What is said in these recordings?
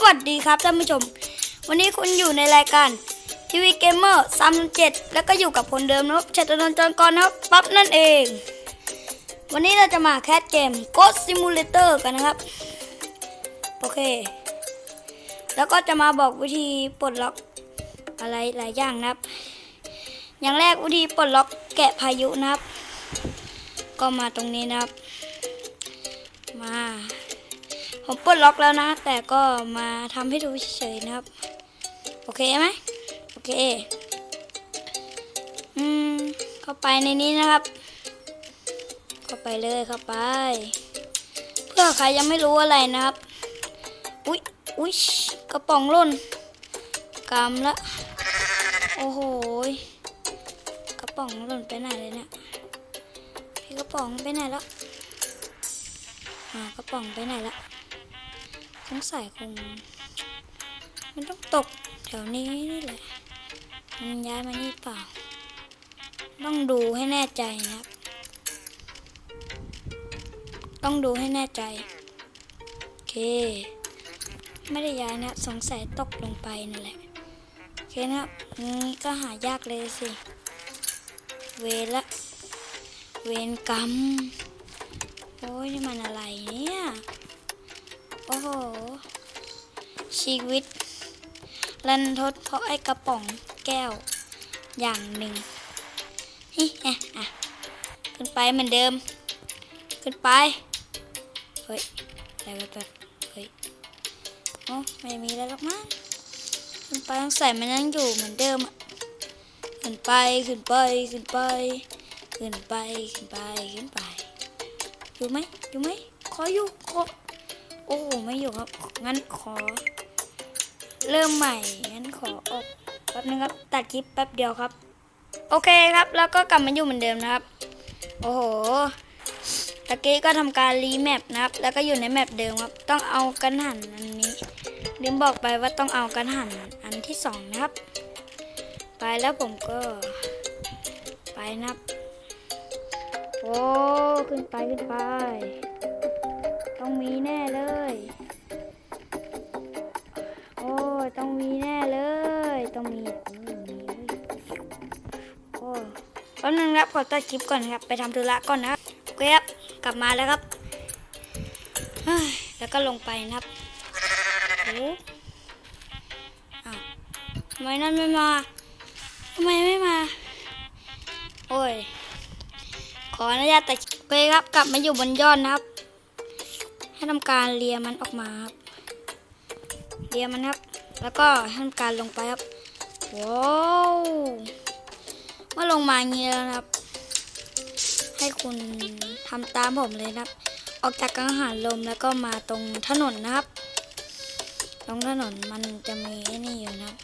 สวัสดีครับท่านผู้ชม วันนี้คุณอยู่ในรายการทีวีเกมเมอร์ซัมเจ็ดแล้วก็อยู่กับคนเดิมนะครับชัตนนท์จอนกรนะครับปั๊บนั่นเอง วันนี้เราจะมาแคสเกม Ghost Simulator กันนะครับ โอเค แล้วก็จะมาบอกวิธีปลดล็อกอะไรหลายอย่างนะครับ อย่างแรกวิธีปลดล็อกแกะพายุนะครับ ก็มาตรงนี้นะครับ มา ผมปลดล็อกแล้วนะ แต่ก็มาทำให้ดูเฉยๆนะครับ โอเคไหมโอเค อืม เข้าไปในนี้นะครับ เข้าไปเลยเข้าไป เพื่อใครยังไม่รู้อะไรนะครับ อุ๊ยอุ๊ยกระป๋องล่นกำละ โอ้โหกระป๋องล่นไปไหนเลยเนี่ยพี่กระป๋องไปไหนแล้วหากระป๋องไปไหนละ สงสัยคง มันต้องตกแถวนี้นี่แหละ มันย้ายมานี่เปล่า ต้องดูให้แน่ใจนะครับ ต้องดูให้แน่ใจ โอเค ไม่ได้ย้ายนะสงสัยตกลงไปนั่นแหละ โอเคนะนี่ก็หายากเลยสิ เวละเวรกรรม โอ้ยนี่มันอะไรเนี่ย โอ้โห ชีวิตรันทดเพราะไอ้กระป๋องแก้ว อย่างหนึ่งฮิอะอะขึ้นไปเหมือนเดิม ขึ้นไป เฮ้ยอะไรวแบบเฮ้ยโอ้ไม่มีอะไรหรอกมั้งขึ้นไปต้องใส่มันยังอยู่เหมือนเดิมอะขึ้นไปขึ้นไปขึ้นไปขึ้นไปขึ้นไปขึ้นไปอยู่ไหมอยู่ไหมขออยู่ขอ โอ้โหไม่อยู่ครับ งั้นขอ เริ่มใหม่ งั้นขอออกแป๊บนึงครับ ตัดคลิปแป๊บเดียวครับ โอเคครับ แล้วก็กลับมาอยู่เหมือนเดิมนะครับ โอ้โห ตะกี้ก็ทำการรีแมปนะครับ แล้วก็อยู่ในแมปเดิมครับ ต้องเอากันหันอันนี้ลืมบอกไปว่าต้องเอากันหันอันที่สองนะครับ ไปแล้วผมก็ ไปนะครับโอ้ขึ้นไปขึ้นไป ต้องมีแน่เลย โอ้ยต้องมีแน่เลย ต้องมีอืมมีเว้ยโอ้แป๊บนึงครับขอตัดคลิปก่อนครับ ไปทำธุระก่อนนะครับโอเคครับ กลับมาแล้วครับ แล้วก็ลงไปนะครับโอ้อ้าวทำไมนั่นไม่มาทำไมไม่มา โอ้ย ขออนุญาตแตัดคลิปโอเคครับ กลับมาอยู่บนยอดนะครับ ให้ทำการเลียมันออกมาครับเลียมันครับ แล้วก็ให้ทำการลงไปครับว้าวเมื่อลงมาอย่างนี้แล้วครับ ให้คุณทำตามผมเลยครับ ออกจากกังหันลมแล้วก็มาตรงถนนนะครับ ตรงถนนมันจะมีไอ้นี่อยู่นะครับ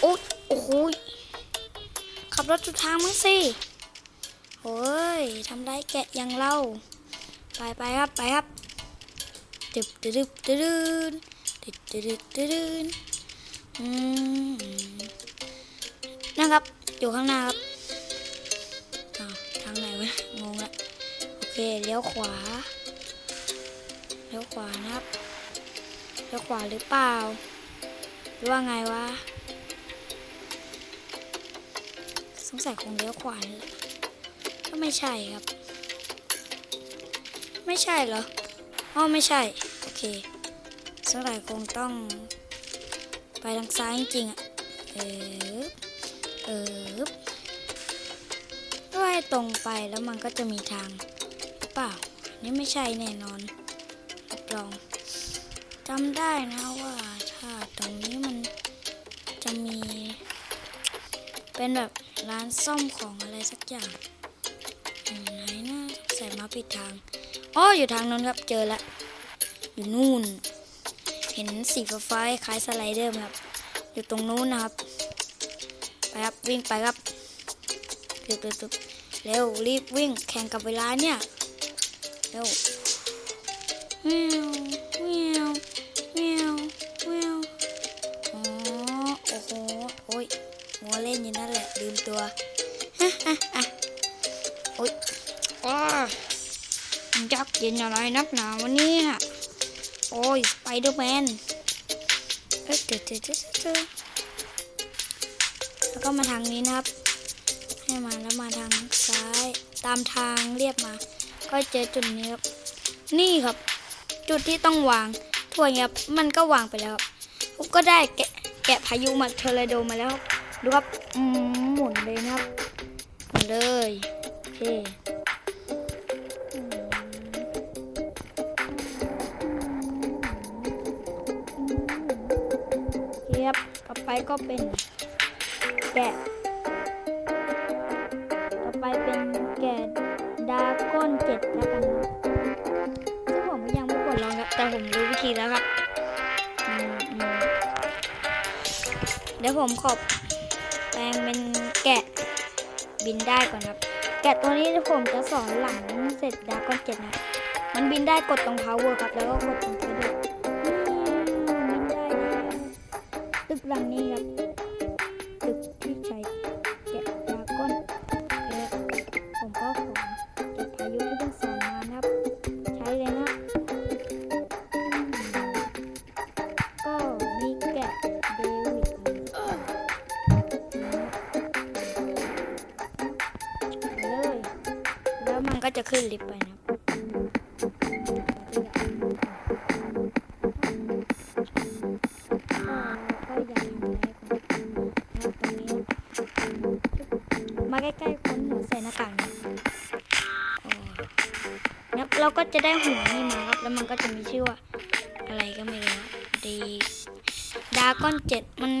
โอ้โอ้โหยขับรถทุกทางมั้งสิโอ้ยทำได้แกะยังเล่า ไปไปครับ ไปครับ ตึบตึบตึบตึบตึบตึบนะครับ อยู่ข้างหน้าครับทางไหนวะงงละโอเคเลี้ยวขวาเลี้ยวขวานะครับเลี้ยวขวาหรือเปล่า หรือว่าไงวะสงสัยคงเลี้ยวขวาก็ไม่ใช่ครับ ไม่ใช่เหรออ๋อไม่ใช่ เคสงสัยคงต้อง ไปทางซ้ายจริงๆอะ เออเออด้วยตรงไปแล้วมันก็จะมีทางหรือเปล่า นี่ไม่ใช่แน่นอนรับรองจำได้นะว่าถ้าตรงนี้มันจะมี เป็นแบบร้านซ่อมของอะไรสักอย่างไหนนะใส่มาผิดทางอ๋ออยู่ทางนู้นครับเจอแล้ว อยู่นู่น เห็นสีฟ้าๆคล้ายสไลเดอร์ครับ อยู่ตรงนู้นนะครับ ไปครับวิ่งไปครับเร็วเร็วเร็วรีบวิ่งแข่งกับเวลาเนี่ยเร็วแมวแมวแมวแมวอ๋อโอ้โหโอ้ยหัวเล่นอยู่นั่นแหละลืมตัวฮะฮะฮะโอ้ยอ้ายักษ์เย็นอะไรนักหนาวันนี้น่ะ อ้ยไปเดอร์แมนเอ้ยเดี๋ยวเดี๋ยวเดี๋ยวเดี๋ยวแล้วก็มาทางนี้นะครับ ให้มาแล้วมาทางซ้าย ตามทางเรียบมา ก็เจอจุดนี้ครับ นี่ครับ จุดที่ต้องวางถ้วยครับ มันก็วางไปแล้วครับผมก็ได้แกะแกะพายุมาเทอร์นาโดมาแล้วครับดูครับหมุนเลยนะครับหมุนเลย โอเค ไปก็เป็นแกะ ต่อไปเป็นแกะดาก้อนเจ็ดแล้วกันซึ่งผมยังไม่กดลองครับ แต่ผมรู้วิธีแล้วครับ เดี๋ยวผมขอบแปลงเป็นแกะบินได้ก่อนครับ แกะตัวนี้ผมจะสอนหลังเสร็จดาก้อนเจ็ดนะ มันบินได้กดตรง power ครับ แล้วก็กดตรงก หลังนี้ครับตึกที่ใช้แกะดาก้อนและผมก็ขอเก็บพายุที่เพิ่งสอนมานะครับ ใช้เลยนะก็มีแกะเดวิดเลย แล้วมันก็จะขึ้นลิฟต์ไป มาใกล้ๆคนหัวใส่หน้ากากนะโอ้ครับเราก็จะได้หัวนี่มาครับ แล้วมันก็จะมีชื่อว่า อะไรก็ไม่รู้ดีดาก้อนเจ็ดมัน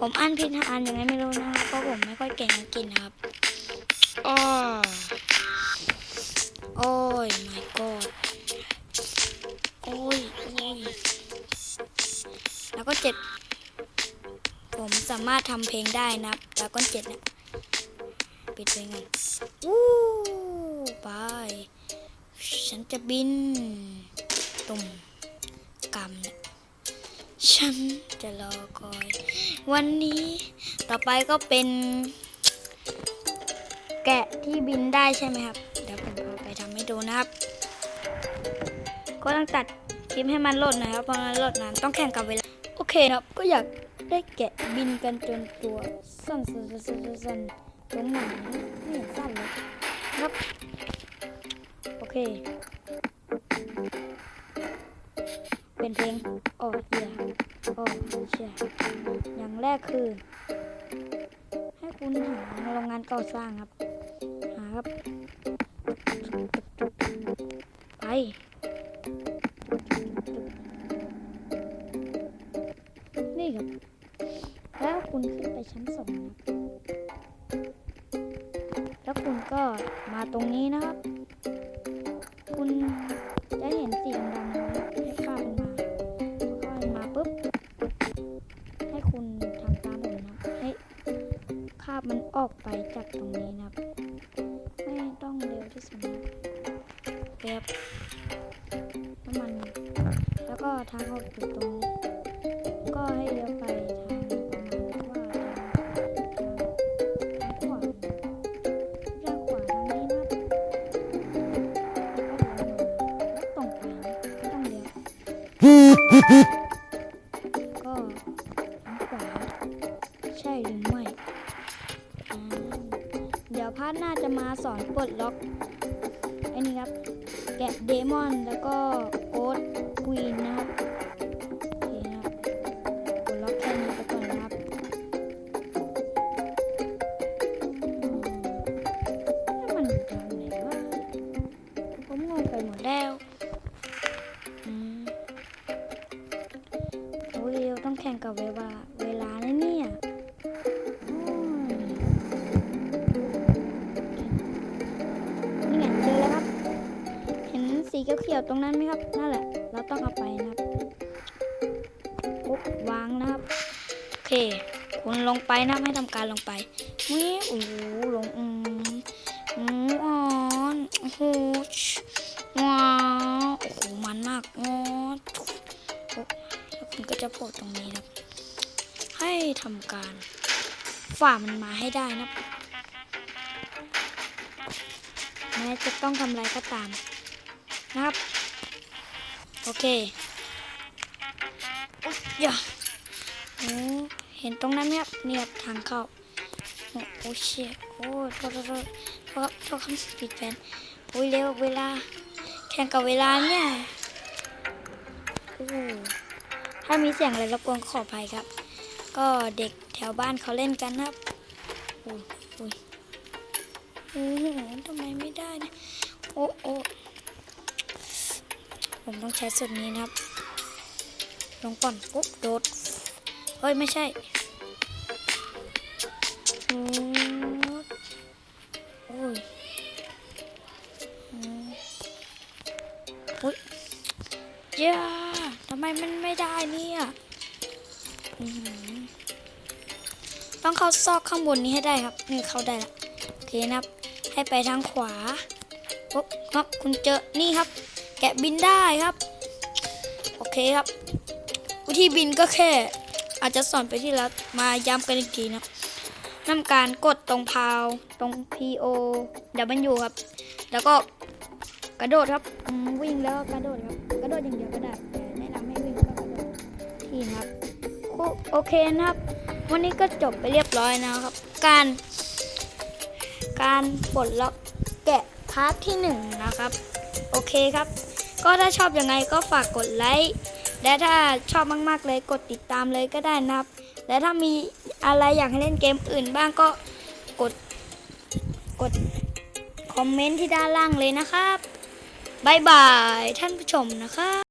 ผมอ่านผิดอ่านยังไงไม่รู้นะครับเพราะผมไม่ค่อยเก่งกฤษนครับอ้อโอ้ย my god โอ้ยโอ้ยแล้วก็เจ็ดผมสามารถทำเพลงได้นะครับดาก้อนเจ็ดเนี่ย ปิดเพลงกันวู้ไป ฉันจะบินตุ่มกำเนี่ยฉันจะรอคอย วันนี้ต่อไปก็เป็น แกะที่บินได้ใช่ไหมครับ เดี๋ยวผมเอาไปทำให้ดูนะครับ ก็ต้องตัดคลิปให้มันโหลดหนะครับเพราะมันโหลดนานต้องแข่งกับเวลา โอเคครับก็อยากได้แกะบินกันจนตัวสั่นสั่นสั่นสั่น สั่นตรงไหนไม่เห็นสั่นเลยครับ โอเค เป็นเพลงโอ้เหี้ยโอ้เชี่ยอย่างแรกคือ ให้คุณหาโรงงานก่อสร้างครับ หาครับ ไปนี่ครับ แล้วคุณขึ้นไปชั้นสองครับ ก็มาตรงนี้นะครับ คุณจะเห็นสีดำๆนะครับให้ข้ามมันมาพอข้ามมันมาปุ๊บ ให้คุณทำตามผมนะครับ ให้คาบมันออกไปจากตรงนี้นะครับ ไม่ต้องเร็วที่สุดนะครับแบบน้ำมัน แล้วก็ทางออกอยู่ตรงนี้ ก็ทางขวาใช่หรือไม่ เดี๋ยวพาร์ทหน้าจะมาสอนปลดล็อกไอ้นี่ครับ แกะเดมอนแล้วก็โอ๊ตควีนนะครับโอเคนะครับกดล็อกแค่นี้ไปก่อนนะครับแล้วมันอยู่ตรงไหนวะผมงงไปหมดแล้ว สีเขียวๆตรงนั้นไหมครับนั่นแหละ เราต้องเอาไปนะครับปุ๊บวางนะครับโอเคคุณลงไปนะให้ทำการลงไปวิโอ้โหลงอืมอืมอ่อนโอ้โหชว้าวโอ้โหมันมากงอแล้วคุณก็จะโผล่ตรงนี้นะครับ ให้ทำการฝ่ามันมาให้ได้นะแม้จะต้องทำอะไรก็ตาม นะครับ โอเคอุ๊ยอย่าโอ้เห็นตรงนั้นไหมครับเนี่ยทางเข้าโอ้โอ้เชี่ยโอ้โทษโทษโทษโทษคำผิดแฟนโอ้ยเร็วเวลา แข่งกับเวลาเนี่ยโอ้ถ้ามีเสียงอะไรรบกวนขออภัยครับ ก็เด็กแถวบ้านเขาเล่นกันนะครับโอ้ยโอ้ยโอ้ทำไมไม่ได้นะโอ้โอ้ ผมต้องใช้สุดนี้นะครับ ลงก่อนปุ๊บโดด เฮ้ย ไม่ใช่โอ้โอ้ยอุ้ยย่าทำไมมันไม่ได้เนี่ยต้องเข้าซอกข้างบนนี้ให้ได้ครับ นี่เข้าได้ละโอเคนะครับ ให้ไปทางขวาปุ๊บครับคุณเจอ นี่ครับ แกะบินได้ครับ โอเคครับ วิธีบินก็แค่ อาจจะสอนไปที่แล้วมาย้ำกันอีกทีนะครับนำการกดตรงพาวตรง P O W ครับ แล้วก็กระโดดครับวิ่งแล้วกระโดดครับ กระโดดอย่างเดียวก็ได้แต่แนะนำให้วิ่งก็กระโดดที่นะครับโอโอเคนะครับ วันนี้ก็จบไปเรียบร้อยนะครับ การการปลดล็อกแกะพาร์ทที่หนึ่งนะครับ โอเคครับ ก็ถ้าชอบยังไงก็ฝากกดไลค์ และถ้าชอบมากๆเลยกดติดตามเลยก็ได้นะครับ และถ้ามีอะไรอยากให้เล่นเกมอื่นบ้างก็กดกดคอมเมนต์ที่ด้านล่างเลยนะครับบายบายท่านผู้ชมนะครับ